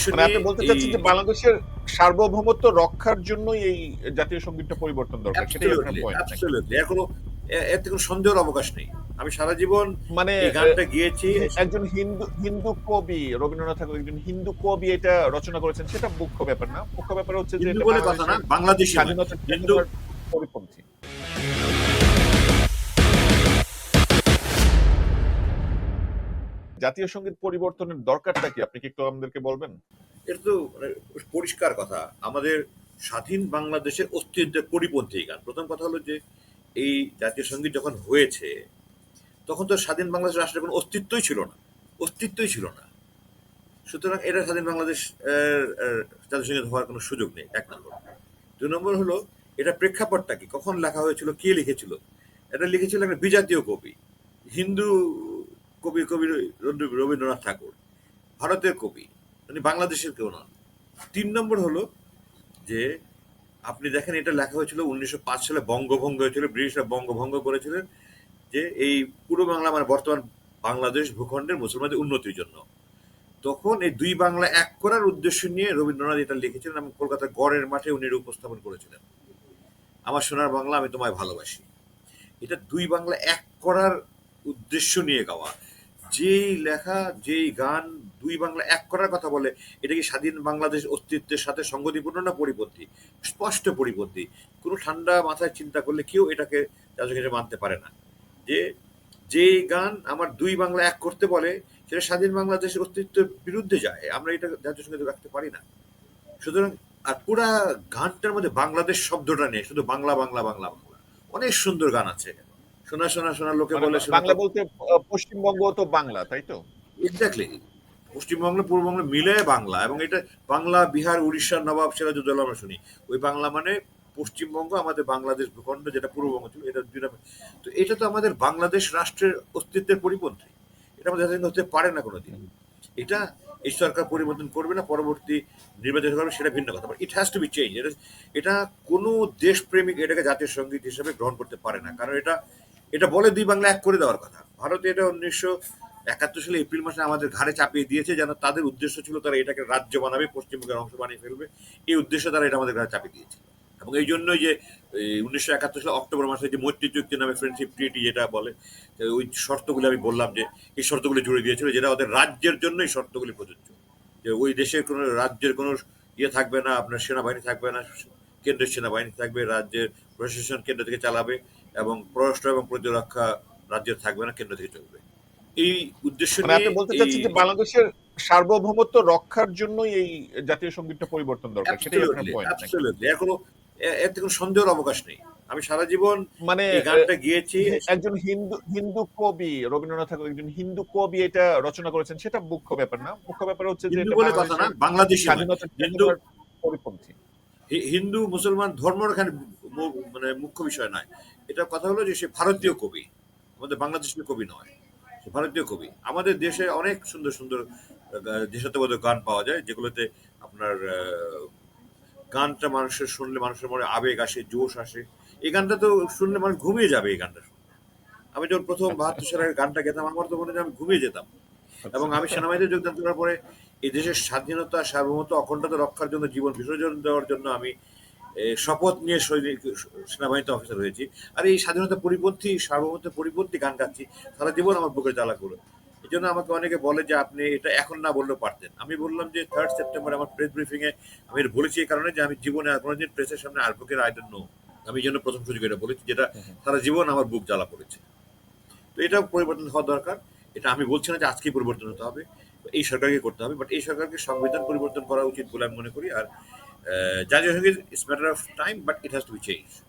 উদ্দেশ্য মানে আপনি বলতে চাচ্ছেন যে বাংলাদেশের সার্বভৌমত্ব রক্ষার জন্যই এই জাতীয় সঙ্গীতটা পরিবর্তন দরকার Absolutely, এর কোনো সন্দেহের অবকাশ নেই। আমি সারা জীবন মানে গানটা গিয়েছি। একজন হিন্দু হিন্দু কবি রবীন্দ্রনাথ ঠাকুর একজন হিন্দু কবি এটা রচনা করেছেন সেটা মুখ্য ব্যাপার না। মুখ্য ব্যাপার হচ্ছে যে হিন্দু বলে কথা না বাংলাদেশের স্বাধীনতা হিন্দু পরিপন্থী। জাতীয় সংগীত পরিবর্তনের দরকারটা কি? আপনি কি একটু আমাদেরকে বলবেন? এটা তো মানে পরিষ্কার কথা। আমাদের স্বাধীন বাংলাদেশের অস্তিত্বের পরিপন্থী গান। প্রথম কথা হলো যে, এই জাতীয় সংগীত যখন হয়েছে, তখন তো স্বাধীন বাংলাদেশ রাষ্ট্রের কোনো অস্তিত্বই ছিল না। অস্তিত্বই ছিল না। সুতরাং এটা স্বাধীন বাংলাদেশ জাতীয় সংগীত হওয়ার কোনো সুযোগ নেই, এক নম্বর। দুই নম্বর হলো, এটা প্রেক্ষাপটটা কি? কখন লেখা হয়েছিল? কে লিখেছিল? এটা লিখেছিল একটা বিজাতীয় কবি। হিন্দু কবি কবি রবীন্দ্র- রবীন্দ্রনাথ ঠাকুর। ভারতের কবি। মানে বাংলাদেশের কেউ নন। তিন নম্বর হলো যে, আপনি দেখেন এটা লেখা হয়েছিল উনিশশো পাঁচ সালে বঙ্গভঙ্গ হয়েছিল, ব্রিটিশরা বঙ্গভঙ্গ করেছিলেন যে, এই পূর্ব বাংলা মানে বর্তমান বাংলাদেশ ভূখণ্ডের মুসলমানদের উন্নতির জন্য। তখন এই দুই বাংলা এক করার উদ্দেশ্য নিয়ে রবীন্দ্রনাথ এটা লিখেছিলেন এবং কলকাতার গড়ের মাঠে উনি উপস্থাপন করেছিলেন। আমার সোনার বাংলা আমি তোমায় ভালোবাসি। এটা দুই বাংলা এক করার উদ্দেশ্য নিয়ে গাওয়া। যেই লেখা, যেই গান দুই বাংলা, এক করার কথা বলে, এটা কি স্বাধীন বাংলাদেশ অস্তিত্বের সাথে সঙ্গতিপূর্ণ না পরিপন্থী? স্পষ্ট পরিপন্থী। কোনো ঠান্ডা মাথায় চিন্তা করলে কেউ এটাকে সঙ্গীতে মানতে পারে না। যে, যেই গান আমার দুই বাংলা এক করতে বলে, সেটা স্বাধীন বাংলাদেশের অস্তিত্বের বিরুদ্ধে যায়। আমরা এটা জাতীয় সঙ্গীতে রাখতে পারি না। সুতরাং, আর পুরা গানটার মধ্যে বাংলাদেশ শব্দটা নেই, শুধু বাংলা বাংলা বাংলা বাংলা। অনেক সুন্দর গান আছে শোনা শোনা শোনা লোকে মানে বলে বাংলা বলতে পশ্চিমবঙ্গ তো বাংলা তাই তো? এক্স্যাক্টলি পশ্চিমবঙ্গ পূর্ববঙ্গ মিলে বাংলা এবং এটা বাংলা বিহার উড়িষ্যার নবাব সিরাজউদ্দৌলা আমরা শুনি। ওই বাংলা মানে পশ্চিমবঙ্গ আমাদের বাংলাদেশ ভূখণ্ড যেটা পূর্ববঙ্গ ছিল এটা দুইটা তো এটা তো আমাদের বাংলাদেশ রাষ্ট্রের অস্তিত্বের পরিপন্থী। এটা আমাদের হতে পারে না কোনোদিন। এটা এই সরকার পরিবর্তন করবে না পরবর্তী নির্বাচন করবে সেটা ভিন্ন কথা। It has to be change এটা এটা কোনো দেশপ্রেমিক এটাকে জাতীয় সংগীত হিসেবে গ্রহণ করতে পারে না কারণ এটা এটা বলে দুই বাংলা এক করে দেওয়ার কথা। ভারতে এটা উনিশশো একাত্তর সালে এপ্রিল মাসে আমাদের ঘাড়ে চাপিয়ে দিয়েছে, যেন তাদের উদ্দেশ্য ছিল তারা এটাকে রাজ্য বানাবে, পশ্চিমবঙ্গের অংশ বানিয়ে ফেলবে। এই উদ্দেশ্যে তারা এটা আমাদের ঘাড়ে চাপিয়ে দিয়েছে। এবং এই জন্যই যে উনিশশো একাত্তর সালে অক্টোবর মাসে যে মৈত্রী চুক্তি নামে ফ্রেন্ডশিপ ট্রিটি যেটা বলে ওই শর্তগুলি আমি বললাম যে, এই শর্তগুলি জুড়ে দিয়েছিল, যেটা ওদের রাজ্যের জন্যই শর্তগুলি প্রযোজ্য। যে ওই দেশের কোনো রাজ্যের কোনো ইয়ে থাকবে না, আপনার সেনাবাহিনী থাকবে না, কেন্দ্রের সেনাবাহিনী থাকবে, রাজ্যের প্রশাসন কেন্দ্র থেকে চালাবে এবং পররাষ্ট্র এবং প্রতিরক্ষা রাজ্যের থাকবে না কেন্দ্র থেকে চলবে। এই উদ্দেশ্য মানে আপনি বলতে চাচ্ছেন যে বাংলাদেশের সার্বভৌমত্ব রক্ষার জন্যই এই জাতীয় সঙ্গীতটা পরিবর্তন দরকার সেটাই আপনার পয়েন্ট এর কোনো এ- থেকে কোনো সন্দেহের অবকাশ নেই। আমি সারা জীবন মানে গানটা গিয়েছি। একজন হিন্দু হিন্দু কবি রবীন্দ্রনাথ ঠাকুর একজন হিন্দু কবি এটা রচনা করেছেন সেটা মুখ্য ব্যাপার না। মুখ্য ব্যাপার হচ্ছে যে বলে কথা না বাংলাদেশি হিন্দু পরিপন্থী। হিন্দু মুসলমান ধর্ম এখানে মানে মুখ্য বিষয় নয়। এটা কথা হলো যে সে ভারতীয় কবি আমাদের বাংলাদেশের কবি নয় সে ভারতীয় কবি। আমাদের দেশে অনেক সুন্দর সুন্দর দেশাত্মবোধক গান পাওয়া যায় যেগুলোতে আপনার গানটা মানুষের শুনলে মানুষের মনে আবেগ আসে জোশ আসে। এই গানটা তো শুনলে মানুষ ঘুমিয়ে যাবে এই গানটা শুনলে আমি যখন প্রথম বাহাত্তর সালের গানটা গেতাম আমার তো মনে হয় আমি ঘুমিয়ে যেতাম। এবং আমি সেনাবাহিনীতে যোগদান করার পরে এই দেশের স্বাধীনতা সার্বভৌমত্ব অখণ্ডতা রক্ষার জন্য জীবন বিসর্জন দেওয়ার জন্য আমি শপথ নিয়ে সৈনিক সেনাবাহিনীতে অফিসার হয়েছি। আর এই স্বাধীনতা পরিপন্থী সার্বভৌমত্ব পরিপন্থী গান গাচ্ছি সারা জীবন আমার বুকে জ্বালা করে। এই জন্য আমাকে অনেকে বলে যে আপনি এটা এখন না বললেও পারতেন। আমি বললাম যে থার্ড সেপ্টেম্বর আমার প্রেস ব্রিফিংয়ে আমি বলেছি এই কারণে যে আমি জীবনে আর কোনোদিন প্রেসের সামনে আর বুকের ডোন্ট নো আমি এই জন্য প্রথম সুযোগ এটা বলেছি যেটা সারা জীবন আমার বুক জ্বালা করেছে। তো এটা পরিবর্তন হওয়া দরকার। এটা আমি বলছি না যে আজকেই পরিবর্তন হতে হবে এই সরকারকে করতে হবে বাট এই সরকারকে সংবিধান পরিবর্তন করা উচিত বলে আমি মনে করি। আর uh, is it's matter of time, but it has to be changed.